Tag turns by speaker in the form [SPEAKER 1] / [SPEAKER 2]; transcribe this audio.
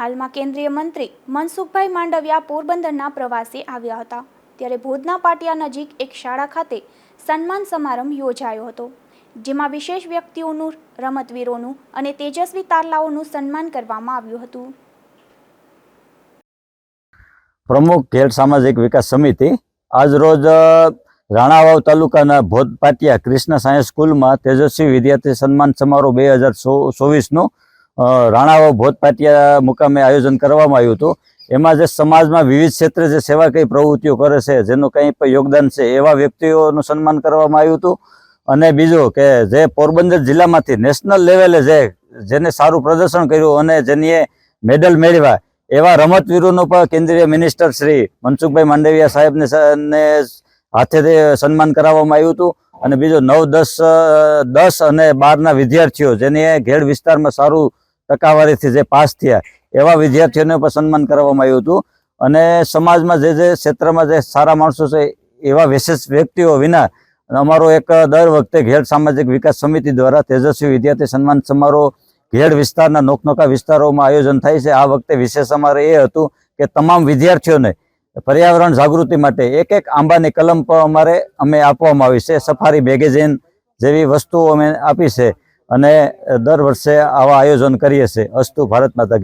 [SPEAKER 1] હાલમાં કેન્દ્રીય મંત્રી મનસુખભાઈ માંડવિયા પોરબંદરના પ્રવાસે આવ્યા હતા. ત્યારે ભોજના પાટિયા નજીક એક શાળા ખાતે સન્માન સમારંભ યોજાયો હતો જેમાં વિશેષ વ્યક્તિઓનું રમતવીરોનું અને તેજસ્વી તારલાઓનું સન્માન કરવામાં આવ્યું હતું.
[SPEAKER 2] પ્રમુખ ખેલ સામાજિક વિકાસ સમિતિ આજ રોજ અ, રાણાવાવ તાલુકાના ભોજ પાટિયા કૃષ્ણ સાયન્સ સ્કૂલમાં તેજસ્વી વિદ્યાર્થી સન્માન સમારોહ બે હજાર ચોવીસનું રાણાવાવ ભોજ પાટિયા મુકામે આયોજન કરવામાં આવ્યું હતું. એમાં જે સમાજમાં વિવિધ ક્ષેત્રે જે સેવા કઈ પ્રવૃત્તિઓ કરે છે, જેનું કંઈ પણ યોગદાન છે, એવા વ્યક્તિઓનું સન્માન કરવામાં આવ્યું હતું. અને બીજું કે જે પોરબંદર જિલ્લામાંથી નેશનલ લેવલે જે, જેને સારું પ્રદર્શન કર્યું અને જેની મેડલ મેળવ્યા, એવા રમતવીરોનું પણ કેન્દ્રીય મિનિસ્ટર શ્રી મનસુખભાઈ માંડવિયા સાહેબને હાથે સન્માન કરાવવામાં આવ્યું હતું. અને બીજું નવ દસ દસ અને બારના વિદ્યાર્થીઓ જેને ઘેડ વિસ્તારમાં સારું ટકાવારીથી જે પાસ થયા, એવા વિદ્યાર્થીઓને પણ સન્માન કરવામાં આવ્યું હતું. અને સમાજમાં જે જે ક્ષેત્રમાં જે સારા માણસો છે, એવા વિશેષ વ્યક્તિઓ વિના અમારો એક દર વખતે ઘેડ સામાજિક વિકાસ સમિતિ દ્વારા તેજસ્વી વિદ્યાર્થી સન્માન સમારોહ, ઘેડ વિસ્તારના નોકનોકા વિસ્તારોમાં આયોજન થાય છે. આ વખતે વિશેષ અમારે એ હતું કે તમામ વિદ્યાર્થીઓને પર્યાવરણ જાગૃતિ માટે એક એક આંબાની કલમ પણ અમારે, અમે આપવામાં આવી છે. સફારી મેગેઝિન જેવી વસ્તુઓ અમે આપી છે. અને દર વર્ષે આવા આયોજન કરીએ છીએ. અસ્તુ ભારત માતા